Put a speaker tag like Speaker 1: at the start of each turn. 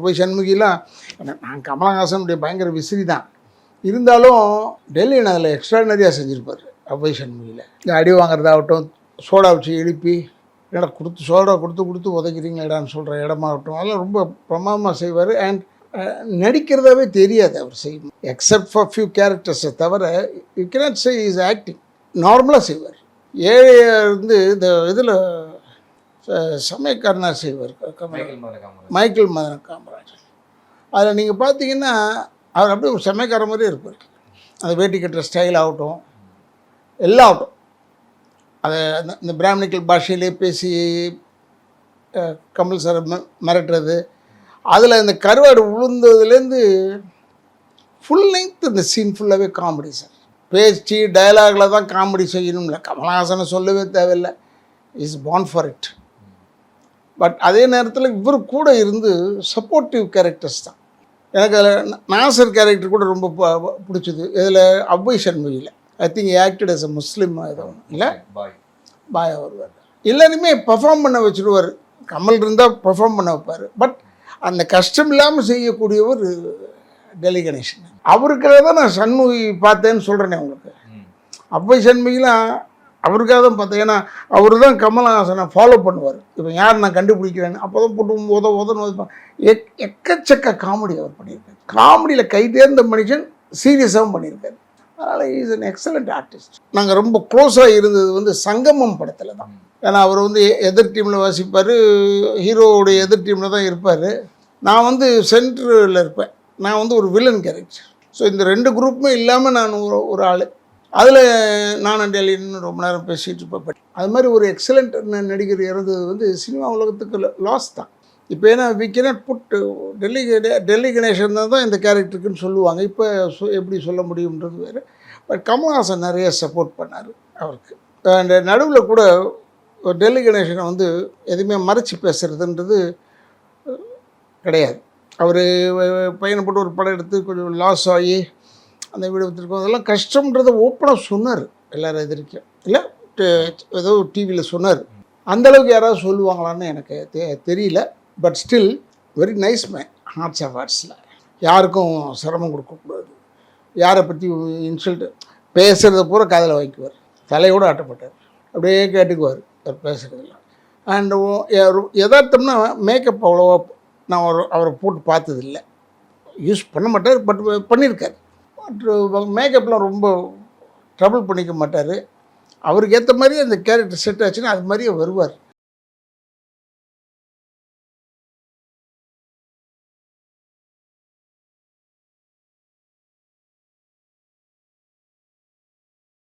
Speaker 1: அவ்வை சண்முகிலாம் நான் கமலஹாசனுடைய பயங்கர விசிறி தான். இருந்தாலும் டெல்லி அதில் எக்ஸ்ட்ராடினரியாக செஞ்சுருப்பார் அவ்வை சண்முகியில் இந்த அடி வாங்குறதாகட்டும் சோடா வச்சு எழுப்பி என்னடா கொடுத்து சோடா கொடுத்து கொடுத்து உதைக்கிறீங்களான்னு சொல்கிற இடமாகட்டும் அதெல்லாம் ரொம்ப பிரமாதமாக செய்வார். அண்ட் நடிக்கிறதாவே தெரியாது அவர் செய்யும். எக்ஸப்ட் ஃபார் ஃபியூ கேரக்டர்ஸை தவிர you cannot say is acting நார்மலாக செய்வார். ஏழையாக வந்து இந்த இதில் சமயக்காரனாக செய்வார்.
Speaker 2: மைக்கேல் மதன காமராஜ்
Speaker 1: மைக்கேல் மதன காமராஜ் அதில் நீங்கள் பார்த்தீங்கன்னா அவர் அப்படியே ஒரு சமயக்கார மாதிரியே இருப்பார். அந்த வேட்டி கட்டுற ஸ்டைல் ஆகட்டும். எல்லாம் ஆகட்டும். அதை அந்த- இந்த பிராமணிக்கல் பாஷையிலே பேசி கமல் சார் மிரட்டுறது. அதில் இந்த கருவாடு உளுந்ததுலேருந்து ஃபுல் லெங்த் இந்த சீன் ஃபுல்லாகவே காமெடி சார். பேச்சு டயலாகில் தான் காமெடி செய்யணும்ல. கமலஹாசனை சொல்லவே தேவையில்லை. Is born for it but அதே நேரத்தில் இவர் கூட இருந்து சப்போர்ட்டிவ் கேரக்டர்ஸ் தான். எனக்கு அதில் நாசர் கேரக்டர் கூட ரொம்ப பிடிச்சது. இதில் Avvai சண்முகியில் I think acted as a Muslim ஏதோ இல்லை?
Speaker 2: பாய்
Speaker 1: பாயா வருவார் எல்லாருமே பெர்ஃபார்ம் பண்ண வச்சுடுவார் கமல் இருந்தால் பெர்ஃபார்ம் பண்ண வைப்பார். பட் அந்த கஷ்டம் இல்லாமல் செய்யக்கூடியவர் டெல்லி கணேசன். தான் நான் சண்முகி பார்த்தேன்னு சொல்கிறேனே உங்களுக்கு. அவ்வை சண்முகிலாம் அவருக்காக தான் பார்த்தேன். ஏன்னா அவர் தான் கமலஹாசனை ஃபாலோ பண்ணுவார். இப்போ யார் நான் கண்டுபிடிக்கிறேன்னு அப்போ தான் போட்டு உத உதன்னு எக் எக்கச்சக்க காமெடி அவர் பண்ணியிருக்காரு. காமெடியில் கை தேர்ந்த மனுஷன் சீரியஸாகவும் பண்ணியிருக்காரு. அதனால் இஸ் அன் எக்ஸலண்ட் ஆர்டிஸ்ட் நாங்கள் ரொம்ப க்ளோஸாக இருந்தது வந்து சங்கமம் படத்தில் தான். ஏன்னா அவர் வந்து எ- எதிர் டீமில் வாசிப்பார். ஹீரோவுடைய எதிர் டீமில் தான் இருப்பார். நான் வந்து சென்டரில் இருப்பேன். நான் வந்து ஒரு வில்லன் கேரக்டர் ஸோ இந்த ரெண்டு குரூப்புமே இல்லாமல் நான் ஒரு ஒரு ஆள். அதில் நானும் டெல்லின்னு ரொம்ப நேரம் பேசிகிட்டு இருப்பேன். அது மாதிரி ஒரு எக்ஸலண்ட் நடிகர் இறந்தது வந்து சினிமா உலகத்துக்கு லாஸ் தான். இப்போ ஏன்னா we cannot put Delhi Delhi Ganesan தான் தான் இந்த கேரக்டருக்குன்னு சொல்லுவாங்க. இப்போ எப்படி சொல்ல முடியுன்றது வேறு. பட் கமல்ஹாசன் நிறைய சப்போர்ட் பண்ணார் அவருக்கு. அந்த நடுவில் கூட டெல்லி கணேசனை வந்து எதுவுமே மறைச்சி பேசுகிறதுன்றது கிடையாது. அவர் பையனை போட்டு ஒரு படம் எடுத்து கொஞ்சம் லாஸ் ஆகி அந்த வீடு விற்றுருக்கோம் அதெல்லாம் கஷ்டம்ன்றதை ஓப்பனாக சொன்னார். எல்லோரும் எதிர்க்கும் இல்லை ஏதோ டிவியில் சொன்னார். அந்தளவுக்கு யாராவது சொல்லுவாங்களான்னு எனக்கு தெ- தெரியல. But still very nice man hearts of ஹார்ட்ஸில் யாருக்கும் சிரமம் கொடுக்கக்கூடாது. யாரை பற்றி இன்சல்ட் பேசுகிறத பூரா காதில் வைக்குவார் தலையோடு ஆட்டப்பட்டார். அப்படியே கேட்டுக்குவார். அவர் பேசுகிறதெல்லாம் அண்ட் எதார்த்தம்னா மேக்கப் அவ்வளோவா நான் அவர் அவரை போட்டு பார்த்ததில்ல. யூஸ் பண்ண மாட்டார் பட் பண்ணியிருக்கார் மேக்கப்லாம் ரொம்ப ட்ரபுள் பண்ணிக்க மாட்டார். அவருக்கு ஏற்ற மாதிரி அந்த கேரக்டர் செட் ஆச்சுன்னா அது மாதிரியே வருவார்.